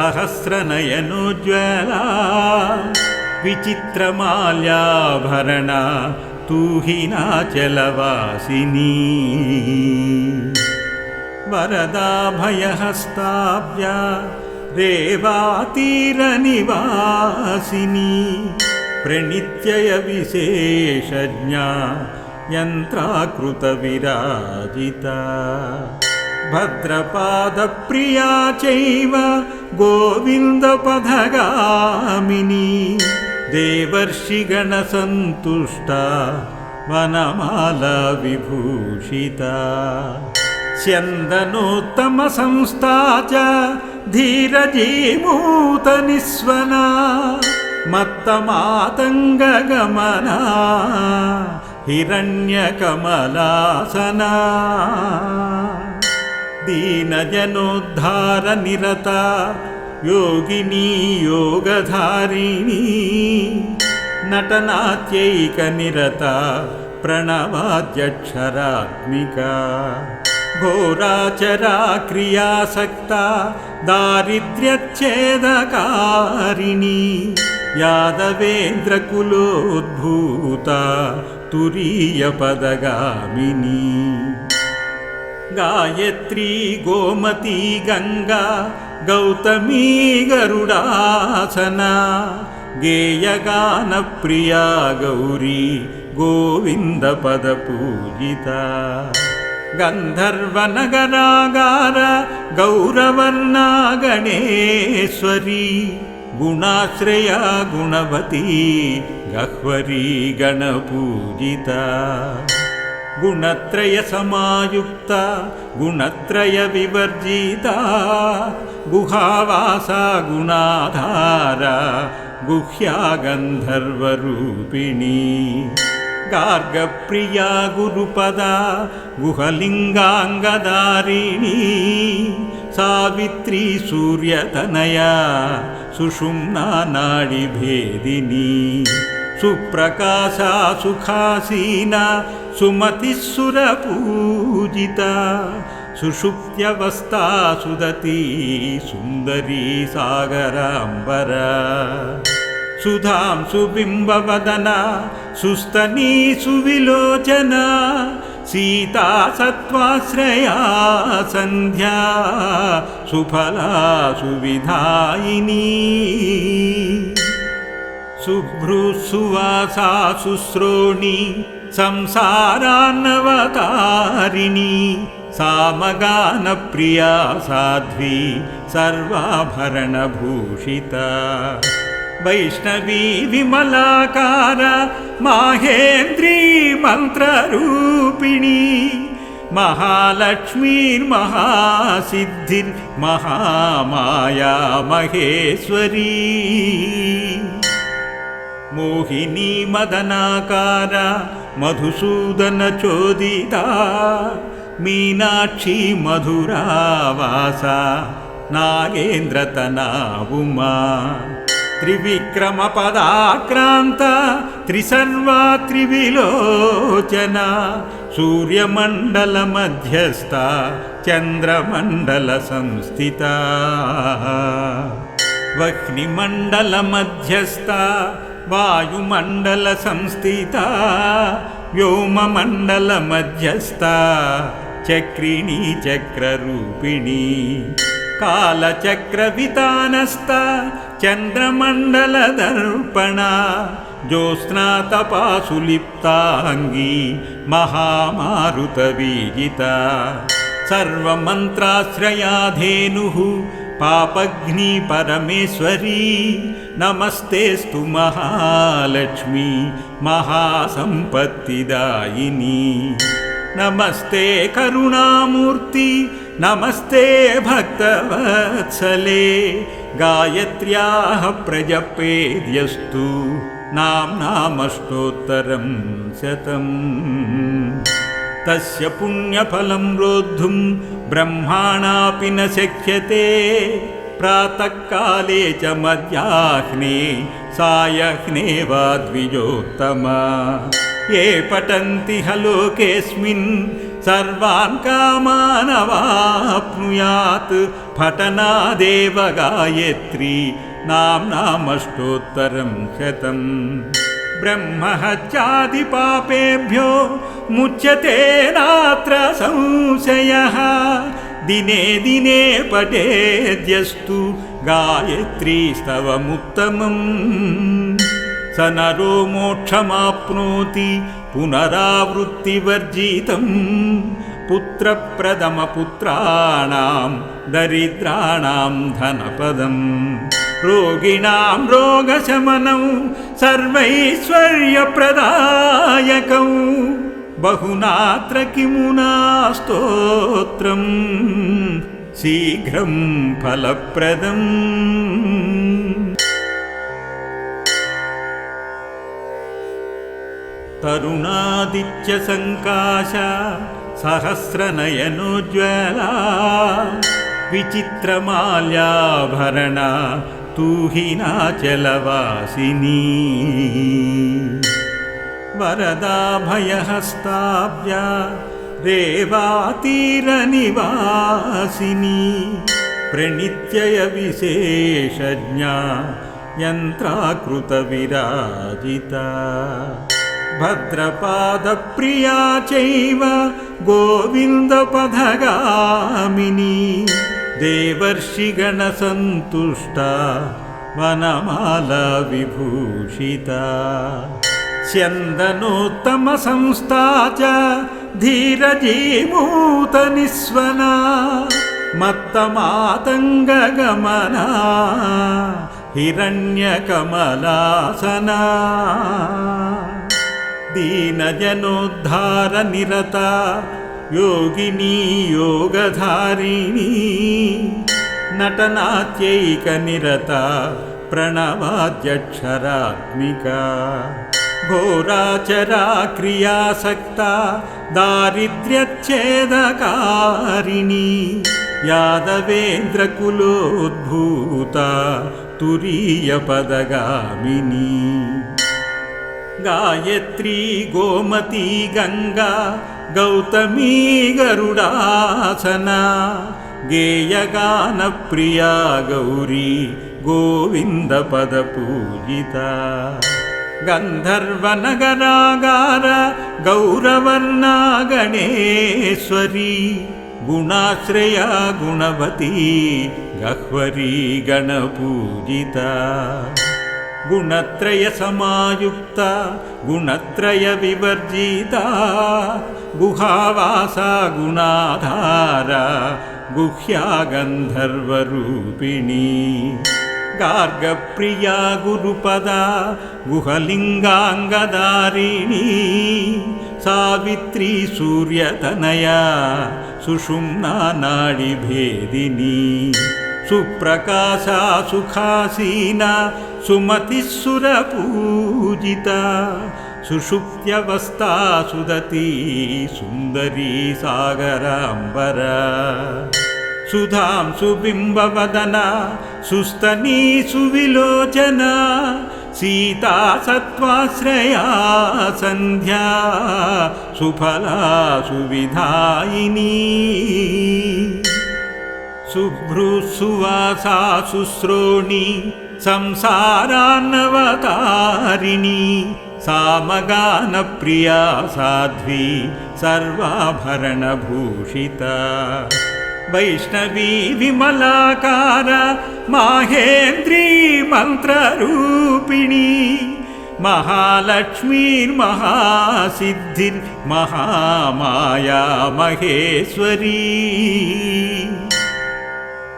सहस्रनयनोज्ज्वला विचित्रमाल्याभरणा तूहिनाचलवासिनी। वरदाभयहस्ताभ्या रेवातीरनिवासिनी प्रणित्ययविशेषज्ञा यन्त्राकृतविराजिता भद्रपादप्रिया चैव गोविन्दपथगामिनी देवर्षिगणसन्तुष्टा वनमाला विभूषिता स्यन्दनोत्तमसंस्था च धीरजीमूतनिस्वना मत्तमातङ्गगमना हिरण्यकमलासना दीनजनोद्धारनिरता योगिनी योगधारिणी नटनात्यैकनिरता प्रणवाद्यक्षरात्मिका घोराचरा क्रियासक्ता दारिद्र्यच्छेदकारिणी यादवेन्द्रकुलोद्भूता तुरीयपदगामिनी गायत्री गोमती गङ्गा गौतमी गरुडासना गेयगानप्रिया गौरी गोविन्दपदपूजिता गन्धर्वनगरागार गौरवर्णा गणेश्वरी गुणाश्रया गुणवती गह्वरी गणपूजिता गुणत्रयसमायुक्ता गुणत्रयविवर्जिता गुहावासा गुणाधारा गुह्या गन्धर्वरूपिणी गार्गप्रिया गुरुपदा गुहलिङ्गाङ्गदारिणी सावित्री सूर्यतनया सुषुम्ना नाडिभेदिनी। सुप्रकाशा सुखासीना सुमतिः सुरपूजिता सुषुप्त्यवस्था सुदती सुन्दरी सागराम्बरा। सुधां सुबिम्बवदना सुस्तनी सुविलोचना सीता सत्त्वाश्रया सन्ध्या सुफला सुविधायिनी। शुभ्रुसुवासा शुश्रोणि संसारान्नवतारिणी सामगानप्रिया साध्वी सर्वाभरणभूषिता। वैष्णवी विमलाकार माहेन्द्री मन्त्ररूपिणी महालक्ष्मीर्महासिद्धिर्महामाया महेश्वरी। मोहिनी मदनाकार మధుసూదన చోదిత మీనాక్షి మధురావాస నాగేంద్రతనా ఉమా త్రివిక్రమ పదాక్రాంత త్రిసర్వా త్రివిలోచన సూర్యమండల మధ్యస్థ చంద్రమండల సంస్థిత. వహ్నిమండల మధ్యస్థ वायुमण्डलसंस्थिता व्योममण्डलमध्यस्था चक्रिणी चक्ररूपिणी कालचक्रवितानस्ता चन्द्रमण्डलदर्पणा ज्योत्स्नातपासुलिप्ताङ्गी महामारुतवीजिता सर्वमन्त्राश्रया धेनुः पापघ्नी परमेश्वरी नमस्तेऽस्तु महालक्ष्मी महासम्पत्तिदायिनी। नमस्ते करुणामूर्ति नमस्ते भक्तवत्सले गायत्र्याः प्रजपेद्यस्तु नाम्नामष्टोत्तरं शतम्। तस्य पुण्यफलं रोद्धुं ब्रह्माणापि न शक्यते। प्रातःकाले च मध्याह्ने सायह्ने वा द्विजोत्तमा। ये पठन्ति ह लोकेऽस्मिन् सर्वान् कामानवाप्नुयात्। पठनादेव गायत्री नाम्नामष्टोत्तरं शतम् ब्रह्महत्यादिपापेभ्यो मुच्यते नात्र संशयः। दिने दिने पठेद्यस्तु गायत्रीस्तवमुत्तमम्। स नरो मोक्षमाप्नोति पुनरावृत्तिवर्जितम्। पुत्रप्रथमपुत्राणां दरिद्राणां धनपदम् रोगिणां रोगशमनौ सर्वैश्वर्यप्रदायकौ। बहुनात्र किमुना स्तोत्रम् शीघ्रं फलप्रदम्। तरुणादित्यसङ्काश सहस्रनयनोज्ज्वला विचित्रमाल्याभरणा तूहिनाचलवासिनी वरदाभयहस्ताभ्या रेवातीरनिवासिनी। प्रणित्ययविशेषज्ञा यन्त्राकृतविराजिता। भद्रपादप्रिया चैव गोविन्दपथगामिनी देवर्षिगणसन्तुष्टा वनमाला विभूषिता। स्यन्दनोत्तमसंस्था च धीरजीभूतनिस्वना मत्तमातङ्गगमना हिरण्यकमलासना। दीनजनोद्धारनिरता योगिनी योगधारिणी नटनात्यैकनिरता प्रणवाद्यक्षरात्मिका घोराचरा क्रियासक्ता दारिद्र्यच्छेदकारिणी यादवेन्द्रकुलोद्भूता तुरीयपदगामिनी गायत्री गोमती गङ्गा ಗೌತಮೀ ಗರುಡಾಸನ ಗೇಯಗಾನ ಪ್ರಿಯ ಗೌರಿ ಗೋವಿಂದ ಪದ ಪೂಜಿತ. ಗಂಧರ್ವನಗರಾಗಾರ ಗೌರವರ್ಣ ಗಣೇಶ್ವರಿ ಗುಣಾಶ್ರಯ ಗುಣವತಿ ಗಹ್ವರಿ ಗಣಪೂಜಿತ गुणत्रयसमायुक्ता गुणत्रयविवर्जिता गुहावासा गुणाधारा गुह्या गन्धर्वरूपिणी गार्गप्रिया गुरुपदा गुहलिङ्गाङ्गदारिणी सावित्री सूर्यतनया सुषुम्ना नाडिभेदिनी। सुप्रकाशा सुखासीना सुमतिः सुरपूजिता सुषुप्त्यवस्था सुदती सुन्दरी सागराम्बरा। सुधां सुबिम्बवदना सुस्तनी सुविलोचना सीता सत्त्वाश्रया सन्ध्या सुफला सुविधायिनी। शुभ्रुसुवासा शुश्रोणि संसारान्नवतारिणी सामगानप्रिया साध्वी सर्वाभरणभूषिता। वैष्णवी विमलाकार माहेन्द्री मन्त्ररूपिणी महालक्ष्मीर्महासिद्धिर्महामाया महेश्वरी।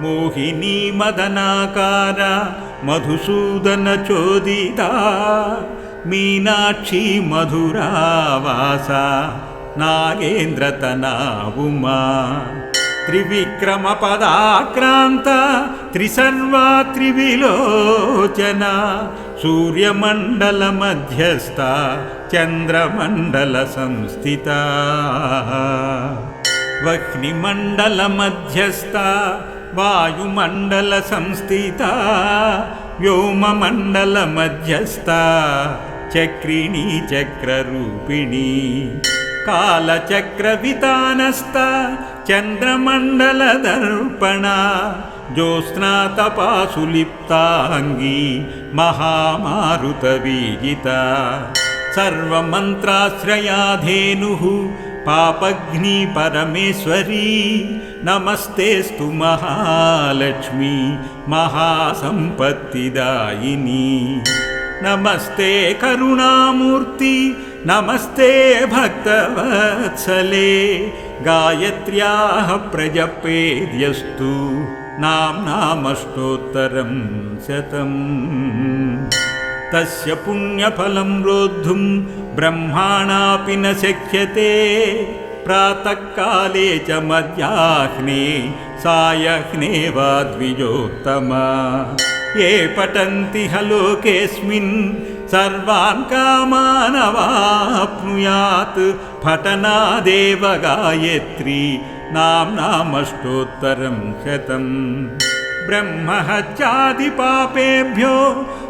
मोहिनी मदनाकार మధుసూదన చోదిత మీనాక్షి మధురావాస నాగేంద్రతనా ఉమా త్రివిక్రమ పదాక్రాంత త్రిసర్వా త్రివిలోచన సూర్యమండల మధ్యస్థ చంద్రమండల సంస్థిత. వహ్నిమండల మధ్యస్థ वायुमण्डलसंस्थिता व्योममण्डलमध्यस्था चक्रिणी चक्ररूपिणी कालचक्रवितानस्ता चन्द्रमण्डलदर्पणा ज्योत्स्नातपासुलिप्ताङ्गी महामारुतवीजिता सर्वमन्त्राश्रयाधेनुः पापघ्नि परमेश्वरी नमस्तेऽस्तु महालक्ष्मी महासम्पत्तिदायिनी। नमस्ते करुणामूर्ति नमस्ते भक्तवत्सले गायत्र्याः प्रजपेद्यस्तु। नाम्नामष्टोत्तरं शतम् तस्य पुण्यफलं रोद्धुं ब्रह्माणापि न शक्यते। प्रातःकाले च मध्याह्ने सायह्ने वा द्विजोत्तमा। ये पठन्ति हलोकेऽस्मिन् सर्वान् कामानवाप्नुयात्। पठनादेव गायत्री नाम्नामष्टोत्तरं शतम् ब्रह्महत्यादिपापेभ्यो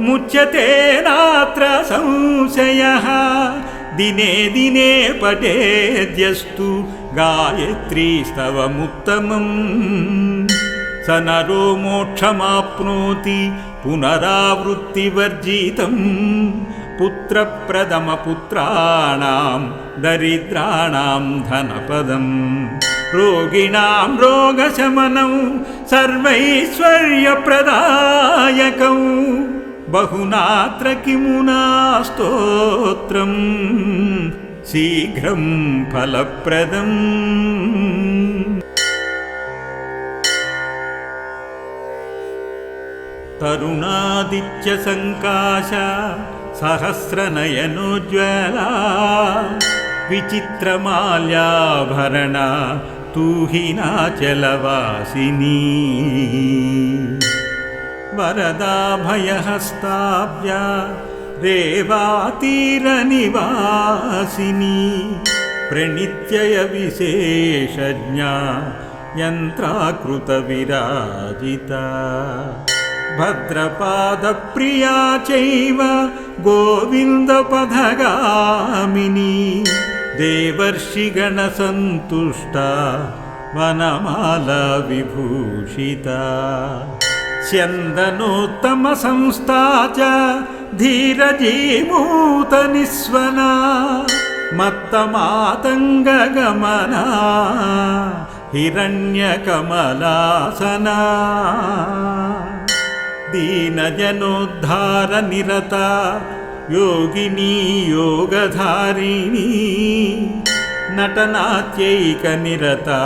मुच्यते नात्र संशयः। दिने दिने पठेद्यस्तु गायत्रीस्तवमुत्तमम्। स नरो मोक्षमाप्नोति पुनरावृत्तिवर्जितम्। पुत्रप्रथमपुत्राणां दरिद्राणां धनपदम् रोगिणां रोगशमनौ सर्वैश्वर्यप्रदायकौ। बहुनात्र किमुना स्तोत्रम् शीघ्रं फलप्रदम्। तरुणादित्यसङ्काश सहस्रनयनोज्ज्वला विचित्रमाल्याभरणा तू हिनाचलवासिनी वरदाभयहस्ताभ्या रेवातीरनिवासिनी प्रणित्ययविशेषज्ञा यन्त्राकृतविराजिता। भद्रपादप्रिया चैव गोविन्दपथगामिनी देवर्षिगणसन्तुष्टा वनमाला विभूषिता स्यन्दनोत्तमसंस्था च धीरजीमूतनिस्वना मत्तमातङ्गगमना हिरण्यकमलासना। दीनजनोद्धारनिरता योगिनी योगधारिणी नटनात्यैकनिरता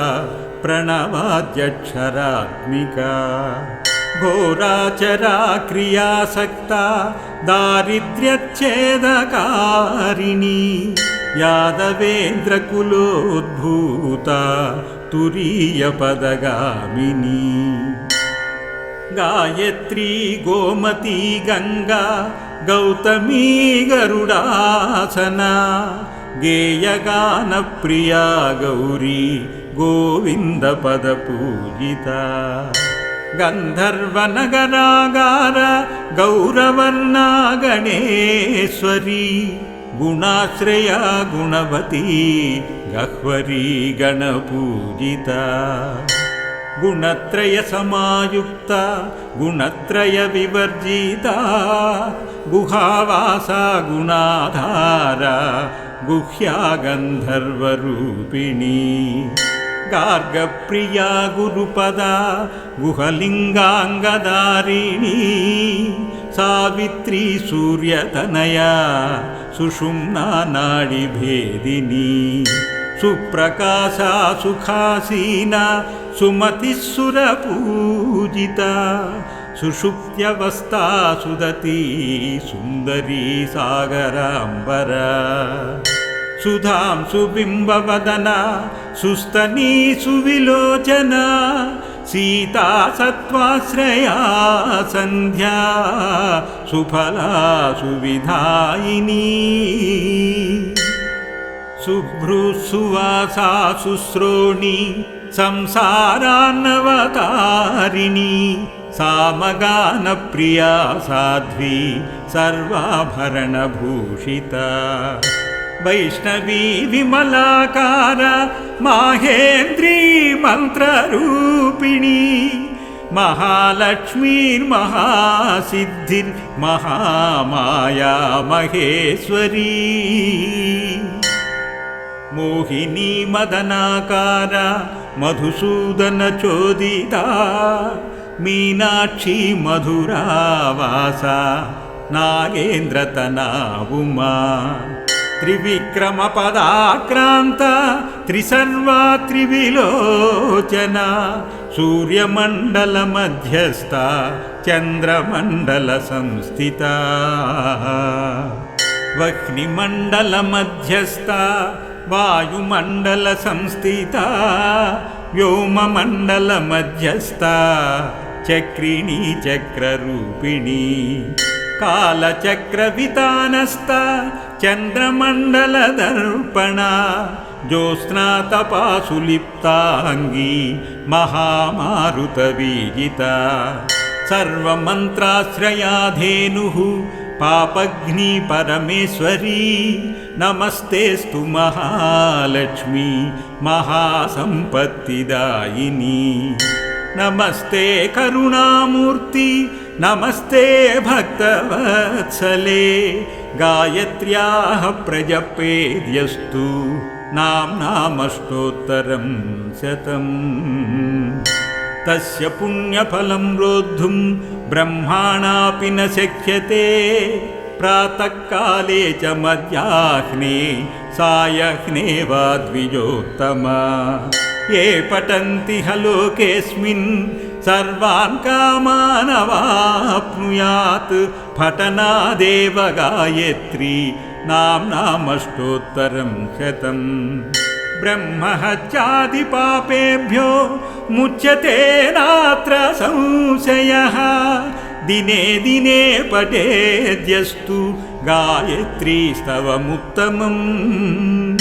प्रणवाद्यक्षरात्मिका घोराचरा क्रियासक्ता दारिद्र्यच्छेदकारिणी यादवेन्द्रकुलोद्भूता तुरीयपदगामिनी गायत्री गोमती गङ्गा गौतमी गरुडासना गेयगानप्रिया गौरी गोविन्दपदपूजिता गन्धर्वनगरागार गौरवर्णा गणेश्वरी गुणाश्रया गुणवती गह्वरी गणपूजिता गुणत्रयसमायुक्ता गुणत्रयविवर्जिता गुहावासा गुणाधारा गुह्या गन्धर्वरूपिणी गार्गप्रिया गुरुपदा गुहलिङ्गाङ्गदारिणी सावित्री सूर्यतनया सुषुम्ना नाडिभेदिनी। सुप्रकाशा सुखासीना सुमतिः सुरपूजिता सुषुप्त्यवस्था सुदती सुन्दरी सागराम्बरा। सुधां सुबिम्बवदना सुस्तनी सुविलोचना सीता सत्त्वाश्रया सन्ध्या सुफला सुविधायिनी। शुभ्रुसुवासा शुश्रोणि संसारान्नवतारिणी सामगानप्रिया साध्वी सर्वाभरणभूषिता। वैष्णवी विमलाकार माहेन्द्री मन्त्ररूपिणी महालक्ष्मीर्महासिद्धिर्महामाया महेश्वरी మోహిని మదనాకార మధుసూదన చోదిత మీనాక్షి మధురావాస నాగేంద్రతనా ఉమా త్రివిక్రమ పదాక్రాంత త్రిసర్వా త్రివిలోచన సూర్యమండల మధ్యస్థ చంద్రమండల సంస్థిత. వహ్నిమండల మధ్యస్థ वायुमण्डलसंस्थिता व्योममण्डलमध्यस्था चक्रिणी चक्ररूपिणी कालचक्रवितानस्ता चन्द्रमण्डलदर्पणा ज्योत्स्नातपासुलिप्ताङ्गी महामारुतवीजिता सर्वमन्त्राश्रया धेनुः पापघ्नि परमेश्वरी नमस्तेऽस्तु महालक्ष्मी महासम्पत्तिदायिनी। नमस्ते करुणामूर्ति नमस्ते भक्तवत्सले गायत्र्याः प्रजपेद्यस्तु। नाम्नामष्टोत्तरं शतम्। तस्य पुण्यफलं रोद्धुं ब्रह्माणापि न शक्यते प्रातःकाले च मध्याह्ने सायह्ने वा द्विजोत्तमा। ये पठन्ति ह लोकेऽस्मिन् सर्वान् कामानवाप्नुयात्। पठनादेव गायत्री नाम्नामष्टोत्तरं शतम् ब्रह्महत्यादिपापेभ्यो मुच्यते नात्र संशयः। दिने दिने पठेद्यस्तु गायत्रीस्तवमुत्तमम्।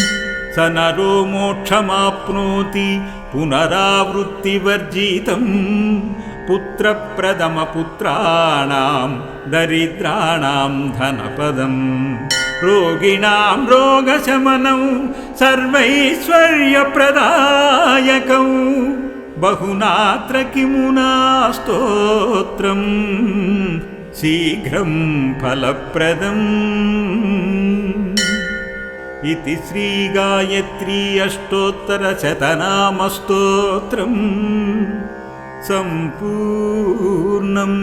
स नरो मोक्षमाप्नोति पुनरावृत्तिवर्जितम्। पुत्रप्रथमपुत्राणां दरिद्राणां धनपदम्। रोगिणां रोगशमनौ सर्वैश्वर्यप्रदायकौ बहुनात्र किमुना स्तोत्रम् शीघ्रं फलप्रदम् इति श्रीगायत्री अष्टोत्तरशतनामस्तोत्रम् सम्पूर्णम्